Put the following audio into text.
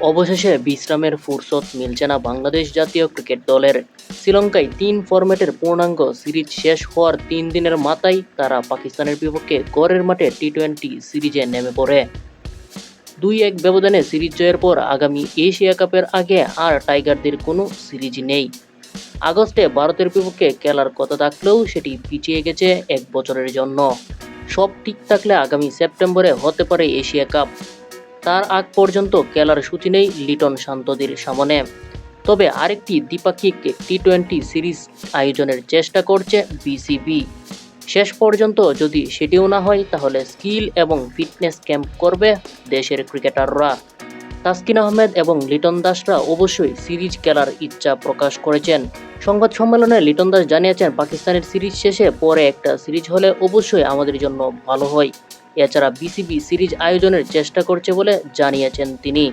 অবশেষে বিশ্রামের ফুরসত মিলছে না বাংলাদেশ জাতীয় ক্রিকেট দলের। শ্রীলঙ্কায় তিন ফরম্যাটের পূর্ণাঙ্গ সিরিজ শেষ হওয়ার তিন দিনের মাথায় তারা পাকিস্তানের বিপক্ষে গড়ের মাঠে টি টোয়েন্টি সিরিজে নেমে পড়ে। দুই এক ব্যবধানে সিরিজ জয়ের পর আগামী এশিয়া কাপের আগে আর টাইগারদের কোনো সিরিজ নেই। আগস্টে ভারতের বিপক্ষে খেলার কথা থাকলেও সেটি পিছিয়ে গেছে এক বছরের জন্য। সব ঠিক থাকলে আগামী সেপ্টেম্বরে হতে পারে এশিয়া কাপ। তার আগ পর্যন্ত খেলার সূচি নেই লিটন শান্তদের সামনে। তবে আরেকটি দ্বিপাক্ষিক টি টোয়েন্টি সিরিজ আয়োজনের চেষ্টা করছে বিসিবি। শেষ পর্যন্ত যদি সেটিও না হয়, তাহলে স্কিল এবং ফিটনেস ক্যাম্প করবে দেশের ক্রিকেটাররা। তাসকিন আহমেদ এবং লিটন দাসরা অবশ্যই সিরিজ খেলার ইচ্ছা প্রকাশ করেছেন। সংবাদ সম্মেলনে লিটন দাস জানিয়েছেন, পাকিস্তানের সিরিজ শেষে পরে একটা সিরিজ হলে অবশ্যই আমাদের জন্য ভালো হয়। এছাড়া বিসিবি সিরিজ আয়োজনের চেষ্টা করছে বলে জানিয়েছেন তিনি।